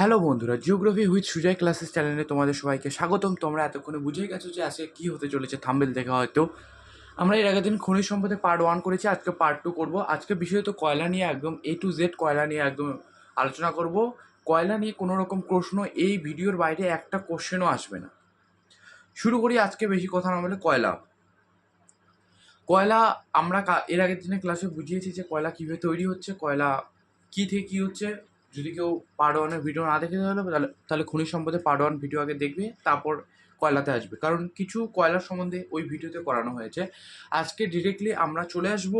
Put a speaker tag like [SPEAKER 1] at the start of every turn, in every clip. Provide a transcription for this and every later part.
[SPEAKER 1] Hello বন্ধুরা geography with Sujoy classes চ্যানেলে তোমাদের সবাইকে স্বাগতম। তোমরা এতক্ষণে বুঝেই গেছো যে আজকে কী হতে চলেছে থাম্বেল দেখে হয়তো। আমরা এর আগের দিন খনিজ সম্পদে পার্ট ওয়ান করেছি, আজকে পার্ট টু করব। আজকে বিশেষত কয়লা নিয়ে একদম এ টু জেড কয়লা নিয়ে একদম আলোচনা করব। কয়লা নিয়ে কোনো রকম প্রশ্ন এই ভিডিওর বাইরে একটা কোশ্চেনও আসবে না। শুরু করি আজকে বেশি কথা না বলে কয়লা। কয়লা আমরা এর আগের দিনে ক্লাসে বুঝিয়েছি যে কয়লা কীভাবে তৈরি হচ্ছে, কয়লা কী থেকে কী হচ্ছে। যদি কেউ পার্ট ওয়ানের ভিডিও না দেখে তাহলে তাহলে খনিজ সম্পদে পার্ট ওয়ান ভিডিও আগে দেখবে, তারপর কয়লাতে আসবে। কারণ কিছু কয়লার সম্বন্ধে ওই ভিডিওতে করানো হয়েছে। আজকে ডিরেক্টলি আমরা চলে আসব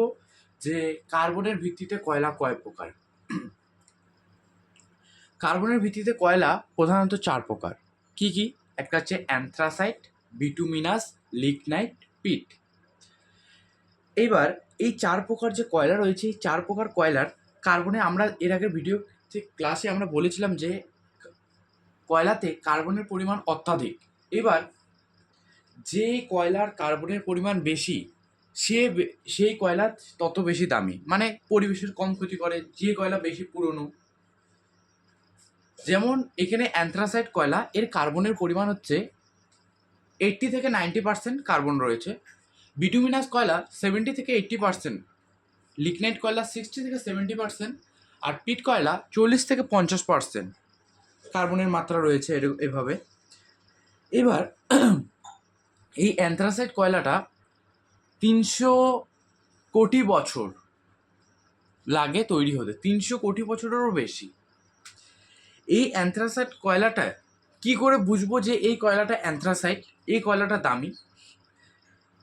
[SPEAKER 1] যে কার্বনের ভিত্তিতে কয়লা কয় প্রকার। কার্বনের ভিত্তিতে কয়লা প্রধানত চার প্রকার। কি কি? একটা হচ্ছে অ্যান্থ্রাসাইট বিটুমিনাস লিগনাইট পিট এইবার এই চার প্রকার যে কয়লা রয়েছে, এই চার প্রকার কয়লার কার্বনে আমরা এর আগে ভিডিও যে ক্লাসে আমরা বলেছিলাম যে, কয়লাতে কার্বনের পরিমাণ অত্যাধিক। এবার, যে কয়লার কার্বনের পরিমাণ বেশি, সে সেই কয়লা তত বেশি দামি। মানে পরিবেশের কম ক্ষতি করে, যে কয়লা বেশি পুরনো। যেমন এখানে অ্যান্থ্রাসাইড কয়লা, এর কার্বনের পরিমাণ হচ্ছে এইট্টি থেকে নাইনটি পার্সেন্ট কার্বন রয়েছে। বিটুমিনাস কয়লা সেভেন্টি থেকে এইট্টি পার্সেন্ট লিগনাইট কয়লা সিক্সটি থেকে সেভেন্টি পার্সেন্ট আর পিট কয়লা চল্লিশ থেকে পঞ্চাশ পার্সেন্ট। কার্বনের মাত্রা রয়েছে এভাবে। এবার এই অ্যান্থ্রাসাইড কয়লাটা তিনশো কোটি বছর লাগে তৈরি হতে। তিনশো কোটি বছরেরও বেশি। এই অ্যান্থ্রাসাইড কয়লাটা কি করে বুঝব যে এই কয়লাটা অ্যান্থ্রাসাইড এই কয়লাটা দামি?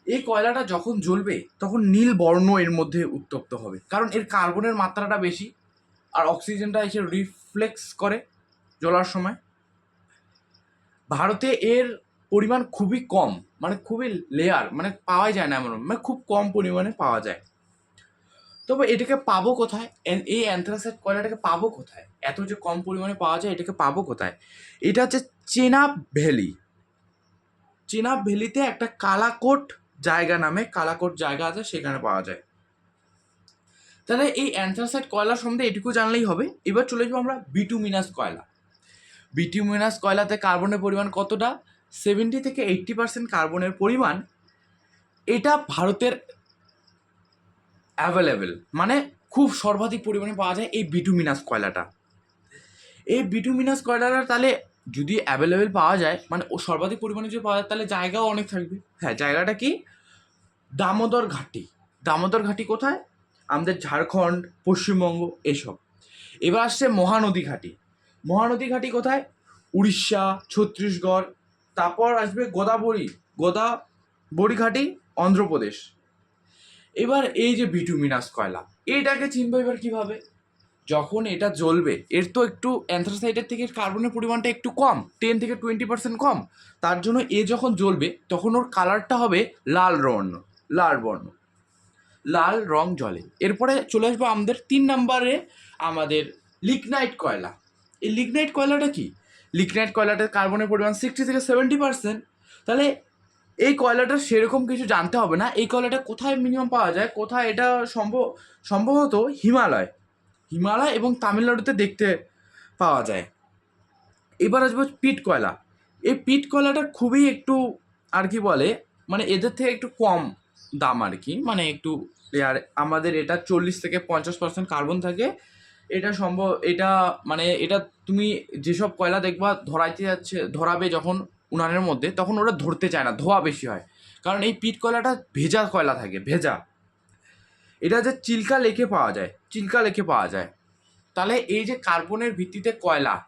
[SPEAKER 1] এই কয়লাটা যখন জ্বলবে তখন নীল বর্ণ এর মধ্যে উত্তপ্ত হবে। কারণ এর কার্বনের মাত্রাটা বেশি আর অক্সিজেনটা এসে রিফ্লেক্স করে জ্বলার সময়। ভারতে এর পরিমাণ খুবই কম মানে খুবই লেয়ার মানে পাওয়াই যায় না এমন মানে খুব কম পরিমাণে পাওয়া যায়। তবে এটাকে পাবো কোথায়? এই অ্যান্থ্রাসাইট কয়লাটাকে পাবো কোথায়? এত যে কম পরিমাণে পাওয়া যায়, এটাকে পাবো কোথায়? এটা হচ্ছে চেনাব ভ্যালি। চেনাব ভ্যালিতে একটা কালাকোট জায়গা নামে কালাকোট জায়গা আছে, সেখানে পাওয়া যায়। তাহলে এই অ্যান্থ্রাসাইট কয়লা সম্বন্ধে এটুকু জানলেই হবে। এবার চলে যাব আমরা বিটুমিনাস কয়লা। বিটুমিনাস কয়লাতে কার্বনের পরিমাণ কতটা? সেভেন্টি থেকে এইট্টি পার্সেন্ট কার্বনের পরিমাণ এটা ভারতের অ্যাভেলেবেল মানে খুব সর্বাধিক পরিমাণে পাওয়া যায় এই বিটুমিনাস কয়লাটা। এই বিটুমিনাস কয়লাটা তাহলে যদি অ্যাভেলেবেল পাওয়া যায় মানে ও সর্বাধিক পরিমাণে যদি পাওয়া যায়, তাহলে জায়গাও অনেক থাকবে। হ্যাঁ জায়গাটা কি? দামোদর ঘাটি। দামোদর ঘাটি কোথায়? আমাদের ঝাড়খণ্ড, পশ্চিমবঙ্গ এসব। এবার আসছে মহানদী ঘাটি মহানদী ঘাটি কোথায়? উড়িষ্যা, ছত্তিশগড়, তারপর আসবে গোদাবরী। গোদাবরী ঘাটি অন্ধ্রপ্রদেশ। এবার এই যে বিটুমিনাস কয়লা, এটাকে চিনবো এবার কীভাবে? যখন এটা জ্বলবে, এর তো একটু অ্যান্থ্রাসাইটের থেকে কার্বনের পরিমাণটা একটু কম টেন থেকে টোয়েন্টি পার্সেন্ট কম, তার জন্য এ যখন জ্বলবে, তখন ওর কালারটা হবে লাল বর্ণ লাল বর্ণ। লাল রং জলে। এরপরে চলে আসব আমাদের তিন নম্বরে আমাদের লিগনাইট কয়লা। এই লিগনাইট কয়লাটা কি? লিগনাইট কয়লাটার কার্বনের পরিমাণ সিক্সটি থেকে সেভেন্টি পার্সেন্ট তাহলে এই কয়লাটা সেরকম কিছু জানতে হবে না। এই কয়লাটা কোথায় মিনিমাম পাওয়া যায়? কোথায় এটা সম্ভব, সম্ভবত হিমালয়। হিমালয় এবং তামিলনাড়ুতে দেখতে পাওয়া যায়। এবার আসব পিট কয়লা। এই পিট কয়লাটা খুবই একটু আর কি বলে? মানে এদের থেকে একটু কম দাম আর কি। মানে একটু আর আমাদের এটা চল্লিশ থেকে পঞ্চাশ পার্সেন্ট কার্বন থাকে। এটা সম্ভব, এটা মানে এটা তুমি যেসব কয়লা দেখবা ধরাইতে যাচ্ছে, ধরাবে যখন উনানের মধ্যে, তখন ওরা ধরতে চায় না, ধোয়া বেশি হয়। কারণ এই পিট কয়লাটা ভেজা কয়লা থাকে, ভেজা। এটা যে চিল্কা লেখে পাওয়া যায়, চিল্কা লেখে পাওয়া যায়। তাহলে এই যে কার্বনের ভিত্তিতে কয়লা,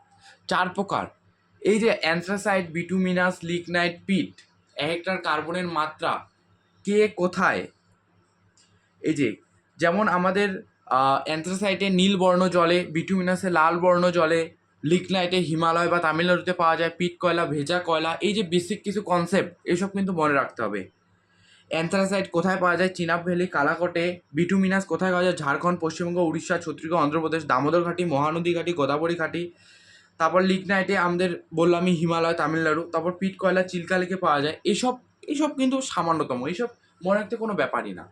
[SPEAKER 1] চার প্রকার। এই যে অ্যান্থ্রাসাইট বিটুমিনাস লিগনাইট পিট এক একটার কার্বনের মাত্রা কে কোথায় এই যে, যেমন আমাদের অ্যান্থ্রাসাইটে নীল বর্ণ জলে বিটুমিনাসে লাল বর্ণ জলে লিগনাইটে হিমালয় বা তামিলনাড়ুতে পাওয়া যায় পিট কয়লা, ভেজা কয়লা, এই যে বেসিক কিছু কনসেপ্ট এসব কিন্তু মনে রাখতে হবে। অ্যান্থ্রাসাইট কোথায় পাওয়া যায়? চিনাব ভ্যালি, কালাকটে বিটুমিনাস কোথায় পাওয়া যায়? ঝাড়খণ্ড, পশ্চিমবঙ্গ, উড়িষ্যা, ছত্তিশগড়, অন্ধ্রপ্রদেশ, দামোদর ঘাটি, মহানদী ঘাটি, গোদাবরী ঘাটি, তারপর লিগনাইটে আমাদের বললামই হিমালয়, তামিলনাড়ু, তারপর পিট কয়লা, চিল্কা লেকে পাওয়া যায়, এসব এসব কিন্তু সামান্যতম এইসব মনে রাখতে কোনো ব্যাপারই না।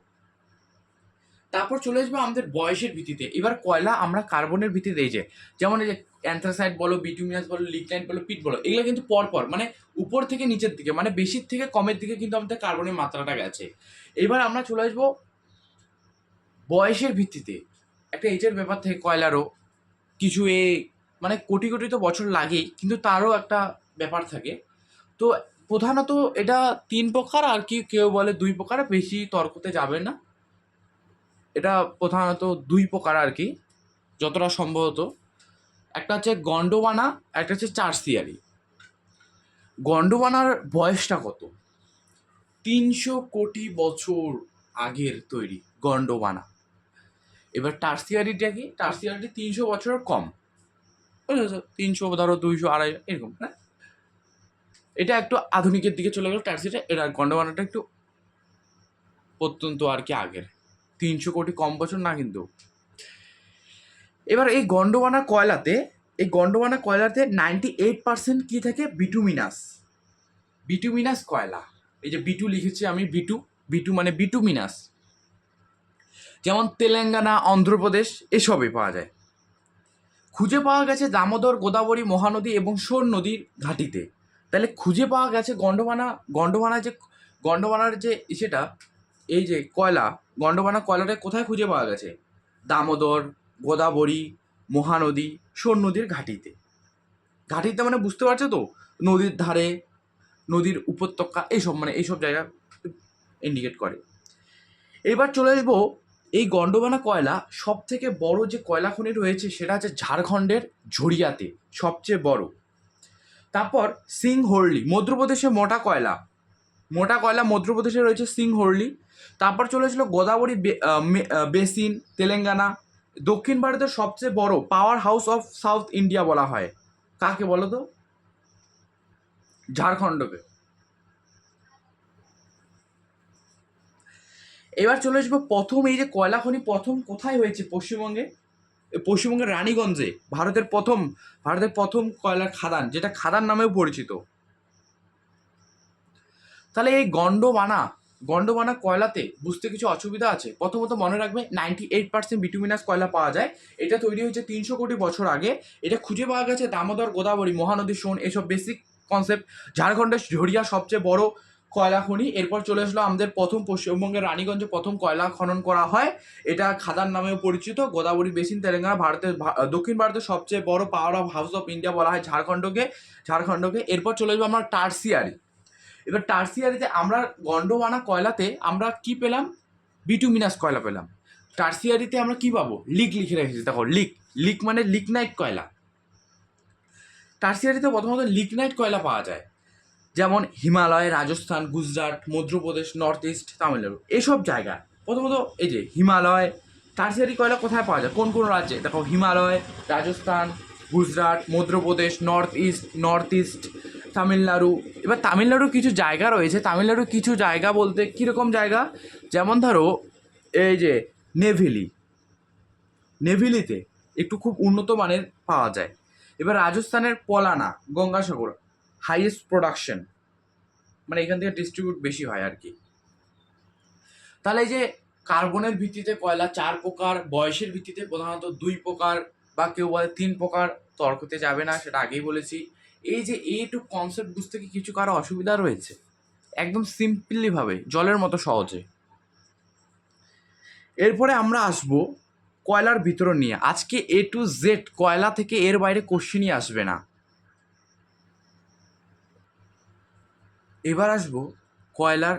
[SPEAKER 1] তারপর চলে আসব আমাদের বয়সের ভিত্তিতে। এবার কয়লা আমরা কার্বনের ভিত্তিতে এই যে, যেমন এই যে অ্যান্থ্রাসাইড বলো বিটুমিনাস বলো লিগনাইট বলো পিট বলো, এগুলো কিন্তু পরপর মানে উপর থেকে নিচের দিকে মানে বেশির থেকে কমের দিকে কিন্তু আমাদের কার্বনের মাত্রাটা গেছে। এবার আমরা চলে আসব বয়সের ভিত্তিতে। একটা এজের ব্যাপার থেকে কয়লারও কিছু এ মানে কোটি কোটি তো বছর লাগেই, কিন্তু তারও একটা ব্যাপার থাকে। তো প্রধানত এটা তিন প্রকার, আর কি কেউ বলে দুই প্রকার, বেশি তর্কতে যাবে না। এটা প্রধানত দুই প্রকার আর কি, যতটা সম্ভবত। একটা হচ্ছে গন্ডোবানা একটা হচ্ছে চার্সিয়ারি। গন্ডোবানার বয়সটা কত? তিনশো কোটি বছর আগের তৈরি গন্ডোবানা। এবার টার্সিয়ারিটা কি? টার্সিয়ারিটি তিনশো বছরের কম। তিনশো, ধরো দুইশো আড়াই এরকম হ্যাঁ? এটা একটু আধুনিকের দিকে চলে গেল টার্সিটা এটা গন্ডোবানাটা একটু অত্যন্ত আর কি আগের। তিনশো কোটি কম বছর, না কিন্তু। এবার এই গন্ডোবানা কয়লাতে, এই গন্ডোবানা কয়লাতে নাইনটি এইট পার্সেন্ট কী থাকে? বিটুমিনাস বিটুমিনাস কয়লা। এই যে বিটু লিখেছি আমি, বিটু। বিটু মানে বিটুমিনাস যেমন তেলেঙ্গানা, অন্ধ্রপ্রদেশ এসবে পাওয়া যায়। খুঁজে পাওয়া গেছে দামোদর, গোদাবরী, মহানদী এবং সোন নদীর ঘাটিতে। তাহলে খুঁজে পাওয়া গেছে গন্ডবানা গন্ডবানা যে গন্ডবানার যে সেটা এই যে কয়লা গন্ডবানা কয়লাটা কোথায় খুঁজে পাওয়া গেছে? দামোদর, গোদাবরী, মহানদী সোন নদীর ঘাটিতে। ঘাটিতে মানে বুঝতে পারছ তো? নদীর ধারে, নদীর উপত্যকা, এইসব মানে এইসব জায়গা ইন্ডিকেট করে। এবার চলে আসব, এই গন্ডবানা কয়লা সব থেকে বড় যে কয়লা খনি রয়েছে সেটা হচ্ছে ঝাড়খণ্ডের ঝরিয়াতে, সবচেয়ে বড়। তারপর সিংহরলি, মধ্যপ্রদেশে মোটা কয়লা। মোটা কয়লা মধ্যপ্রদেশে রয়েছে সিংহরলি তারপর চলে এসেছিল গোদাবরী বেসিন, তেলেঙ্গানা। দক্ষিণ ভারতের সবচেয়ে বড় power house of south India বলা হয়। কাকে বলো তো? ঝাড়খণ্ডকে। এবার চলে আসব প্রথম, এই যে কয়লা খনি প্রথম কোথায় হয়েছে পশ্চিমবঙ্গে? পশ্চিমবঙ্গের রানীগঞ্জে, ভারতের প্রথম ভারতের প্রথম কয়লার খাদান, যেটা খাদান নামেও পরিচিত। তাহলে এই গন্ডবানা গন্ডবানা কয়লাতে বুঝতে কিছু অসুবিধা আছে? প্রথমত মনে রাখবে নাইনটি এইট পার্সেন্ট বিটুমিনাস কয়লা পাওয়া যায়। এটা তৈরি হয়েছে তিনশো কোটি বছর আগে। এটা খুঁজে পাওয়া গেছে দামোদর গোদাবরী, মহানদী, সোন, এসব বেসিক কনসেপ্ট ঝাড়খণ্ডের ঝরিয়া সবচেয়ে বড় কয়লা খনি। এরপর চলে আসলো আমাদের প্রথম পশ্চিমবঙ্গের রানীগঞ্জে প্রথম কয়লা খনন করা হয়। এটা খাদান নামেও পরিচিত। গোদাবরী বেসিন, তেলেঙ্গানা, ভারতের দক্ষিণ ভারতের সবচেয়ে বড় power of house of India বলা হয় ঝাড়খণ্ডকে ঝাড়খণ্ডকে। এরপর চলে আসব আমরা টার্সিয়ারি। এবার টার্সিয়ারিতে আমরা গন্ডোয়ানা কয়লাতে আমরা কি পেলাম? বিটুমিনাস কয়লা পেলাম। টার্সিয়ারিতে আমরা কি পাবো? লিক লিখে রেখেছি। দেখো লিক লিক মানে লিকনাইট কয়লা। টার্সিয়ারিতে প্রথমত লিকনাইট কয়লা পাওয়া যায়। যেমন হিমালয়, রাজস্থান, গুজরাট, মধ্যপ্রদেশ নর্থ ইস্ট তামিলনাড়ু। এসব জায়গা প্রথমত এই যে হিমালয় টার্সিয়ারি কয়লা কোথায় পাওয়া যায়? কোন কোন রাজ্যে? দেখো, Himalaya, Rajasthan, Gujarat, Madhya Pradesh north east north east Tamil Nadu. এবার তামিলনাড়ুর কিছু জায়গা রয়েছে। তামিলনাড়ুর কিছু জায়গা বলতে কীরকম জায়গা? যেমন ধরো, এই যে নেভিলি। নেভিলিতে একটু খুব উন্নত মানের পাওয়া যায়। এবার রাজস্থানের পলানা, গঙ্গাসাগর হাইয়েস্ট প্রোডাকশন মানে এখান থেকে ডিস্ট্রিবিউট বেশি হয় আর কি। তাহলে এই যে কার্বনের ভিত্তিতে কয়লা চার প্রকার, বয়সের ভিত্তিতে প্রধানত দুই প্রকার বা কেউ বলে তিন প্রকার তর্কতে যাবে না, সেটা আগেই বলেছি। এই যে এইটুক কনসেপ্ট বুঝতে কি কিছু কারও অসুবিধা রয়েছে? একদম সিম্পলি ভাবে, জলের মতো সহজে। এরপরে আমরা আসব কয়লার বিতরণ নিয়ে। আজকে এ টু জেড কয়লা থেকে এর বাইরে কোশ্চিনই আসবে না। এবার আসব কয়লার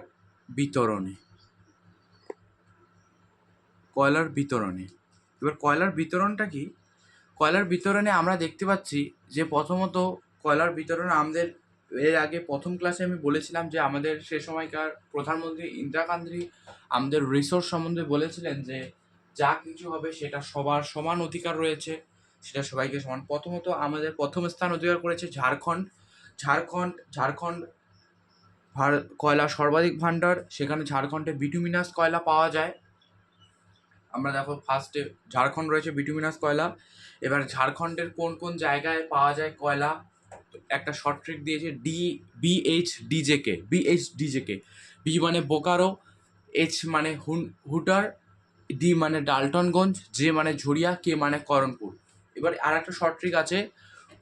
[SPEAKER 1] বিতরণে। কয়লার বিতরণে। এবার কয়লার বিতরণটা কি? কয়লার বিতরণে আমরা দেখতে পাচ্ছি যে প্রথমত কয়লার বিতরণ আমাদের এর আগে প্রথম ক্লাসে আমি বলেছিলাম যে আমাদের সে সময়কার প্রধানমন্ত্রী ইন্দিরা গান্ধী আমাদের রিসোর্স সম্বন্ধে বলেছিলেন যে যা কিছু হবে সেটা সবার সমান অধিকার রয়েছে, সেটা সবাইকে সমান। প্রথমত আমাদের প্রথম স্থান অধিকার করেছে ঝাড়খণ্ড। ঝাড়খণ্ড ঝাড়খণ্ড কয়লা সর্বাধিক ভাণ্ডার, সেখানে ঝাড়খণ্ডে বিটুমিনাস কয়লা পাওয়া যায়। আমরা দেখো ফার্স্টে ঝাড়খণ্ড রয়েছে বিটুমিনাস কয়লা। এবার ঝাড়খণ্ডের কোন কোন জায়গায় পাওয়া যায় কয়লা? একটা শর্ট ট্রিক দিয়েছে D BH DJK BH DJK B মানে বোকারো এইচ মানে হুটার ডি মানে ডালটনগঞ্জ জে মানে ঝুড়িয়া কে মানে করণপুর এবার আর একটা শর্ট ট্রিক আছে,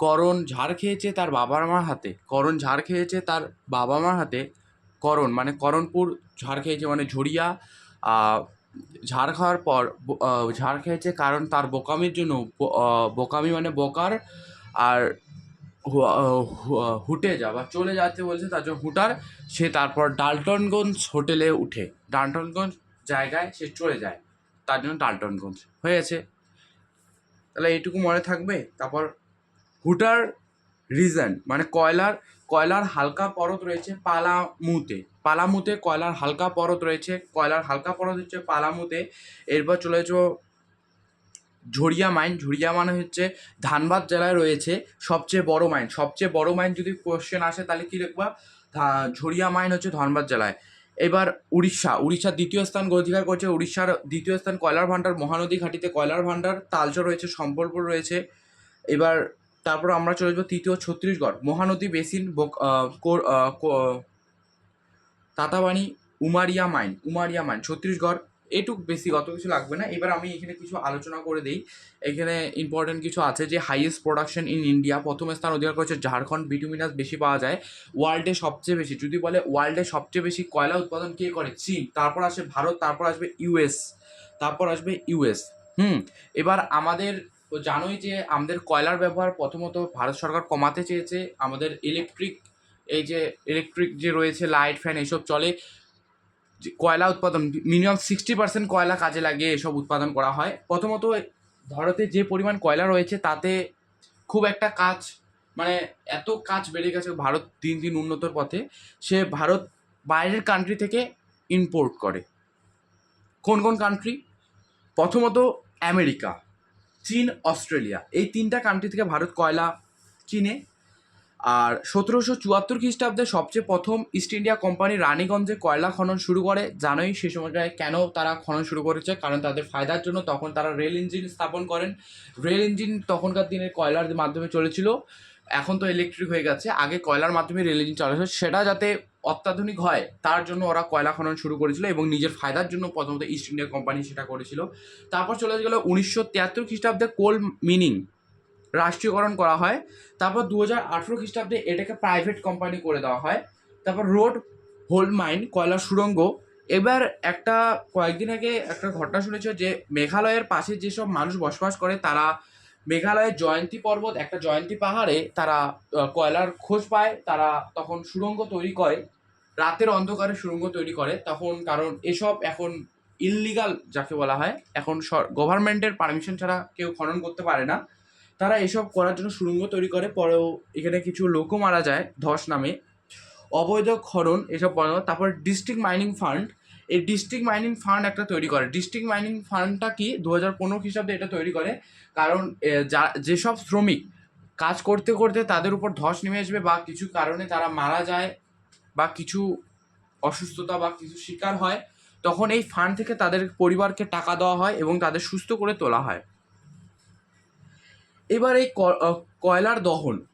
[SPEAKER 1] করণ ঝাড় খেয়েছে তার বাবার মার হাতে, করণ ঝাড় খেয়েছে তার বাবা মার হাতে, করণ মানে করণপুর ঝাড় খেয়েছে মানে ঝুড়িয়া ঝাড় খাওয়ার পর ঝাড় খেয়েছে কারণ তার বোকামির জন্য বোকামি মানে বোকার, আর হুটে যা বা চলে যাচ্ছে বলছে, তার জন্য হুটার। সে তারপর ডালটনগঞ্জ হোটেলে উঠে। ডালটনগঞ্জ জায়গায় সে চলে যায়। তার জন্য ডালটনগঞ্জ হয়ে গেছে তাহলে এইটুকু মনে থাকবে? তারপর হুটার রিজন মানে কয়লার কয়লার হালকা পরত রয়েছে পালামুতে। পালামুতে কয়লার হালকা পরত রয়েছে, কয়লার হালকা পরত হচ্ছে পালামুতে। এরপর চলে যাব ঝরিয়া মাইন ঝরিয়া মানে হচ্ছে ধানবাদ জেলায় রয়েছে সবচেয়ে বড় মাইন। সবচেয়ে বড় মাইন যদি কোশ্চেন আসে তাহলে কি লিখবা? ঝরিয়া মাইন হচ্ছে ধানবাদ জেলায়। এবার উড়িষ্যা, উড়িষ্যার দ্বিতীয় স্থান অধিকার করছে। উড়িষ্যার দ্বিতীয় স্থান কয়লার ভাণ্ডার, মহানদী ঘাটিতে কয়লার ভাণ্ডার, তালচর রয়েছে, সম্বলপুর রয়েছে। এবার তারপর আমরা চলে যাব তৃতীয় Chhattisgarh. Mahanadi basin Tatapani Umaria mine Umaria mine, Chhattisgarh এটুক বেশি অত কিছু লাগবে না। এবার আমি এখানে কিছু আলোচনা করে দিই। এখানে ইম্পর্টেন্ট কিছু আছে যে হাইয়েস্ট প্রোডাকশন ইন ইন্ডিয়া প্রথম স্থান অধিকার করেছে ঝাড়খণ্ড, বিটুমিনাস বেশি পাওয়া যায়। ওয়ার্ল্ডে সবচেয়ে বেশি, যদি বলে ওয়ার্ল্ডে সবচেয়ে বেশি কয়লা উৎপাদন কে করে? চীন। তারপর আসে ভারত, তারপর আসবে ইউএস তারপর আসবে ইউএস হুম, এবার আমাদের, তো জানোই যে, আমাদের কয়লার ব্যবহার প্রথমত ভারত সরকার কমাতে চেয়েছে। আমাদের ইলেকট্রিক এই যে ইলেকট্রিক যে রয়েছে লাইট ফ্যান এসব চলে। যে কয়লা উৎপাদন মিনিমাম সিক্সটি পার্সেন্ট কয়লা কাজে লাগিয়ে এসব উৎপাদন করা হয়। প্রথমত ভারতে যে পরিমাণ কয়লা রয়েছে, তাতে খুব একটা কাজ মানে এত কাজ বেড়ে গেছে ভারত দিন দিন উন্নতর পথে, সে ভারত বাইরের কান্ট্রি থেকে ইম্পোর্ট করে। কোন কোন কান্ট্রি প্রথমত আমেরিকা, চীন, অস্ট্রেলিয়া। এই তিনটা কান্ট্রি থেকে ভারত কয়লা কিনে আর সতেরোশো চুয়াত্তর খ্রিস্টাব্দে সবচেয়ে প্রথম ইস্ট ইন্ডিয়া কোম্পানি রানীগঞ্জে কয়লা খনন শুরু করে। জানোই সে সময়টায় কেন তারা খনন শুরু করেছে, কারণ তাদের ফায়দার জন্য তখন তারা রেল ইঞ্জিন স্থাপন করেন। রেল ইঞ্জিন তখনকার দিনে কয়লার মাধ্যমে চলেছিল, এখন তো ইলেকট্রিক হয়ে গেছে। আগে কয়লার মাধ্যমে রেল ইঞ্জিন চালাচ্ছে সেটা যাতে অত্যাধুনিক হয়, তার জন্য ওরা কয়লা খনন শুরু করেছিল এবং নিজের ফায়দার জন্য প্রথমত ইস্ট ইন্ডিয়া কোম্পানি সেটা করেছিল। তারপর চলে গেল উনিশশো তিয়াত্তর খ্রিস্টাব্দে কোল মিনিং। রাষ্ট্রীয়করণ করা হয়। তারপর দু হাজার আঠেরো খ্রিস্টাব্দে এটাকে প্রাইভেট কোম্পানি করে দেওয়া হয়। তারপর রোড হোল্ড মাইন, কয়লা সুড়ঙ্গ। এবার একটা কয়েকদিন আগে একটা ঘটনা শুনেছ যে মেঘালয়ের পাশে যেসব মানুষ বসবাস করে তারা মেঘালয়ের জয়ন্তী পর্বত, একটা জয়ন্তী পাহাড়ে তারা কয়লার খোঁজ পায়। তারা তখন সুড়ঙ্গ তৈরি করে, রাতের অন্ধকারে সুড়ঙ্গ তৈরি করে। তখন কারণ এসব এখন ইললিগাল যাকে বলা হয়, এখন গভর্নমেন্টের পারমিশন ছাড়া কেউ খনন করতে পারে না। তারা এসব করার জন্য সুড়ঙ্গ তৈরি করে, পরেও এখানে কিছু লোকও মারা যায় ধস নামে। অবৈধ খনন, এসব বন্ধ তারপর ডিস্ট্রিক্ট মাইনিং ফান্ড এই ডিস্ট্রিক্ট মাইনিং ফান্ড একটা তৈরি করে। ডিস্ট্রিক্ট মাইনিং ফান্ডটা কি? দু হাজার পনেরো খ্রিস্টাব্দে এটা তৈরি করে। কারণ যা, যেসব শ্রমিক কাজ করতে করতে তাদের উপর ধস নেমে আসবে বা কিছু কারণে তারা মারা যায় বা কিছু অসুস্থতা বা কিছু শিকার হয়, তখন এই ফান্ড থেকে তাদের পরিবারকে টাকা দেওয়া হয় এবং তাদের সুস্থ করে তোলা হয়। এবার এই কয়লার দহন।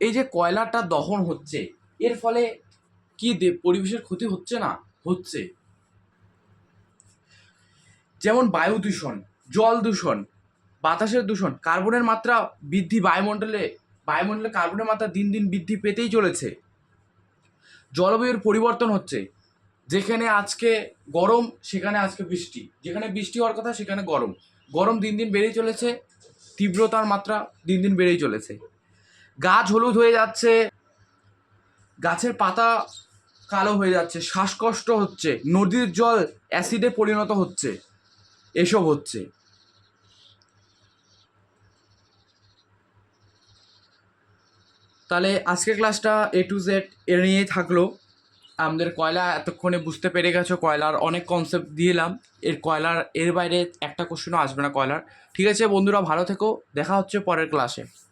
[SPEAKER 1] এই যে কয়লাটা দহন হচ্ছে, এর ফলে কি পরিবেশের ক্ষতি হচ্ছে না? হচ্ছে। যেমন বায়ু দূষণ, জল দূষণ, বাতাসের দূষণ, কার্বনের মাত্রা বৃদ্ধি বায়ুমণ্ডলে বায়ুমণ্ডলে কার্বনের মাত্রা দিন দিন বৃদ্ধি পেতেই চলেছে। জলবায়ুর পরিবর্তন হচ্ছে। যেখানে আজকে গরম, সেখানে আজকে বৃষ্টি। যেখানে বৃষ্টি হওয়ার কথা, সেখানে গরম। গরম দিন দিন বেড়েই চলেছে। তীব্রতার মাত্রা দিন দিন বেড়েই চলেছে। গাছ হলুদ হয়ে যাচ্ছে, গাছের পাতা কালো হয়ে যাচ্ছে, শ্বাসকষ্ট হচ্ছে, নদীর জল অ্যাসিডে পরিণত হচ্ছে, এসব হচ্ছে। তাহলে আজকের ক্লাসটা এ টু জেড এর নিয়েই থাকল। আমাদের কয়লা এতক্ষণে বুঝতে পেরে গেছো, কয়লার অনেক কনসেপ্ট দিলাম। এর কয়লার, এর বাইরে একটা কোশ্চেনও আসবে না কয়লার। ঠিক আছে বন্ধুরা, ভালো থেকো, দেখা হচ্ছে পরের ক্লাসে